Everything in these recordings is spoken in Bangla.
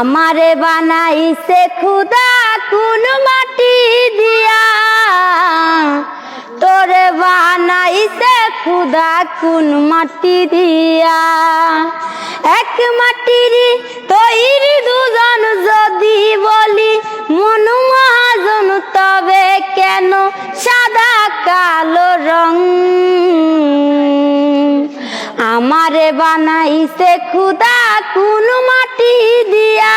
আমারে বানাইছে খুদা কোন মাটি দিয়া। তোরে বানাইছে খুদা কোন মাটি দিয়া। এক মাটির তৈরি দুজন যদি বলি, মনু মহাজন, তবে কেন সাদা কালো রং? আমারে বানাইছে খুদা কোন মাটি দিয়া।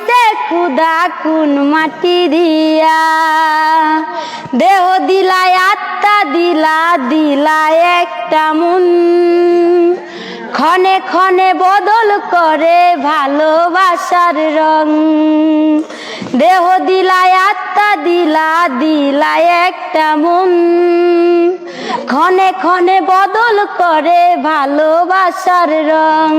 বানাইছে খুদা কোন মাটি দিয়া। দেহ দিলায়, আত্মা দিলা দিলায় একটা মন। ক্ষণে ক্ষণে বদল করে ভালোবাসার রং। দেহ দিলায়, আত্মা দিলা দিলায় একটা মন। ক্ষণে ক্ষণে বদল করে ভালোবাসার রং।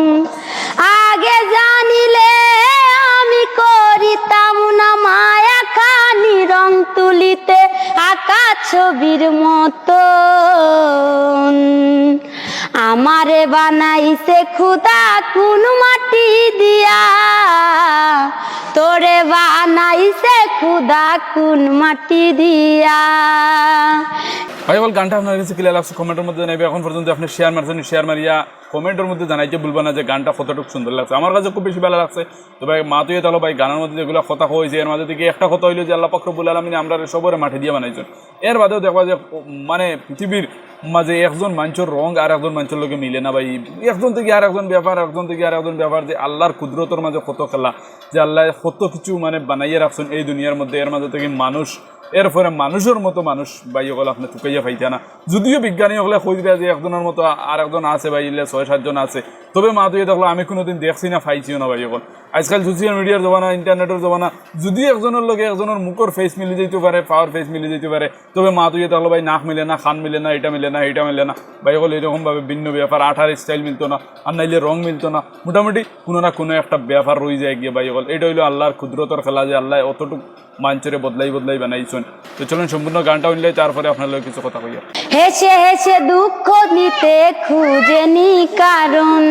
তুলিতে আঁকা ছবির মতো আমারে বানাইছে খুদা কোন মাটি দিয়া। তোরে বানাইছে খুদা কোন মাটি দিয়া। ভাই, বল, গানটা আপনার কাছে ক্লিয়ার লাগছে? কমেন্টের মধ্যে জানাইবে। এখন পর্যন্ত আপনি শেয়ার মারছেন শেয়ার মারিয়া কমেন্টের মধ্যে জানাইতে বলব না যে গানটা কতটুকু সুন্দর লাগছে। আমার কাছে খুব বেশি ভালো লাগছে। তো ভাই, মা তুই তাহলে ভাই, গানের মধ্যে যেগুলো কথা হয়েছে এর মাঝে থেকে একটা কথা হইল যে আল্লাহ পাকরবুল আলমিনে আমরা সবরে মাঠে দিয়ে বানাইছেন। এর বাদেও দেখবা যে মানে পৃথিবীর মাঝে একজন মানুষের রং আর একজন মানুষের লোকে মিলে না ভাই। একজন থেকে আর একজন ব্যাপার একজন থেকে আর একজন ব্যাপার যে আল্লাহর কুদরতর মাঝে কত খেলা, যে আল্লাহ কত কিছু মানে বানাইয়ে রাখছেন এই দুনিয়ার মধ্যে। এর মাঝে থেকে মানুষ এরপরে মানুষের মতো মানুষ ভাই, ওগুলো আপনি ঠুকাইয়া পাইতে না। যদিও বিজ্ঞানী ওগুলো দিবে যে একজনের মতো আর একজন আছে ভাই ছয় সাতজন আছে তবে মা তুই দেখল, আমি কোনোদিন দেখছি না, পাইছিও না ভাই ওগুলো আজকাল সোশ্যাল মিডিয়ার জমানা ইন্টারনেটের জমানা, যদি একজনের লগে একজনের মুখর ফেস মিলে যেতে পারে পাওয়ার ফেস মিলে যেতে পারে তবে মা তুই দেখল, ভাই, নাক মিলে না, খান মিলে না এটা মিলে না এটা মিলে না। ভাই ওগুলো এরকমভাবে ভিন্ন ব্যাপার আঠার স্টাইল মিলতো না, আর নাইলে রং মিলতো না। মোটামুটি কোনো না কোনো একটা ব্যাপার রয়ে যায় গিয়ে ভাই ওগুলো এটা হইল আল্লাহর ক্ষুদ্রতর খেলা যে আল্লাহ অতটুকু মাঞ্চরে বদলাই বদলাই বানাইছেন। তো চলুন, সম্পূর্ণ গানটা উনলে তারপরে আপনার কিছু কথা কইয়া হেসে হেসে দুঃখ দিতে খুঁজেনি কারণ।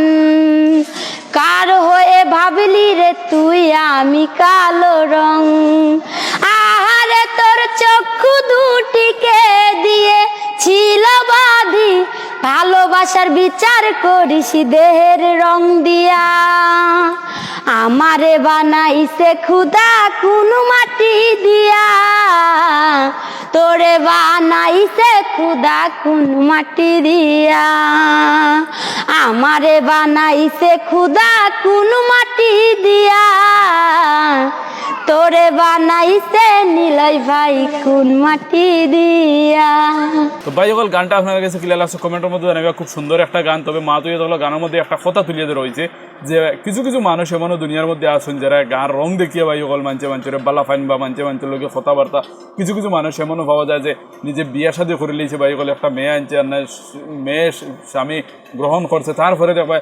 কার হয়ে ভাবলি রে তুই আমি কালো রং? আহারে তোর চক্ষু দুটিকে দিয়ে ছিল বাধি। ভালোবাসার বিচার করিস দেহের রং দিয়া। আমারে বানাইছে খুদা কোন মাটি দিয়া তোরে বানাইছে খুদা কোন মাটি দিয়া। আমারে বানাইছে খুদা কোন মাটি দিয়া। তোরে বানাইছে নিলয় ভাই কোন মাটি দিয়া। তো ভাই ওগুলো গানটা আপনার কাছে ক্লিয়ার লাগছে, কমেন্টের মধ্যে জানাবে খুব সুন্দর একটা গান। তবে মা তুই দেখল গানের মধ্যে একটা কথা তুলিয়ে দিয়ে রয়েছে, যে কিছু কিছু মানুষ এমনও দুনিয়ার মধ্যে আসুন যারা গান রং দেখিয়ে ভাই ওগুলো মানছে মানছে বালা ফাইন বা মানছে মানছে লোকে কথাবার্তা। কিছু কিছু মানুষ এমনও পাওয়া যায় যে নিজে বিয়ে শাদী করে লিয়েছে ভাই ওগুলো একটা মেয়ে আনছে, আর না মেয়ে স্বামী গ্রহণ করছে। তারপরে দেখবা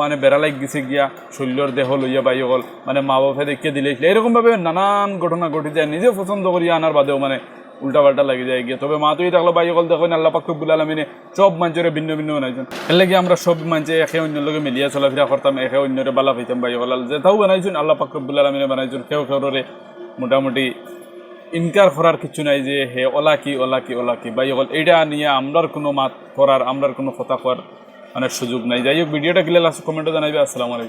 মানে বেড়ালাই গেছে গিয়া, শৈল্যর দেহ লইয়া বাই গল মানে মা বাপে দেখিয়ে দিলে। এরকমভাবে নানান ঘটনা ঘটে যায় নিজে পছন্দ করিয়া আনার বাদেও মানে উল্টা পাল্টা লাগে যায় গিয়ে। তবে মা তুই থাকল গল দেখো আল্লাহ পাকুবুল আলমিনে সব মানুষের ভিন্ন ভিন্ন বানাইছেন। এর লাগে আমরা সব মানুষে একে অন্যের লগে মিলিয়া চলাফেরা করতাম, একে অন্যরে বালা পাইতাম বাই গল যেটাও বানাইছেন আল্লাহ পাকুবুল আলমিনে বানাইছেন, কেউ কেউরে মোটামুটি ইনকার করার কিছু নাই যে হে ওলা কি ওলা কি ওলা কি। বাই গল এইটা নিয়ে আমরার কোনো মাত করার, আমরার কোনো কথা করার মানে সুযোগ নাই। যাই হোক, ভিডিওটা ক্লিয়ার আছে কমেন্টে জানাইবে। আসসালামু আলাইকুম।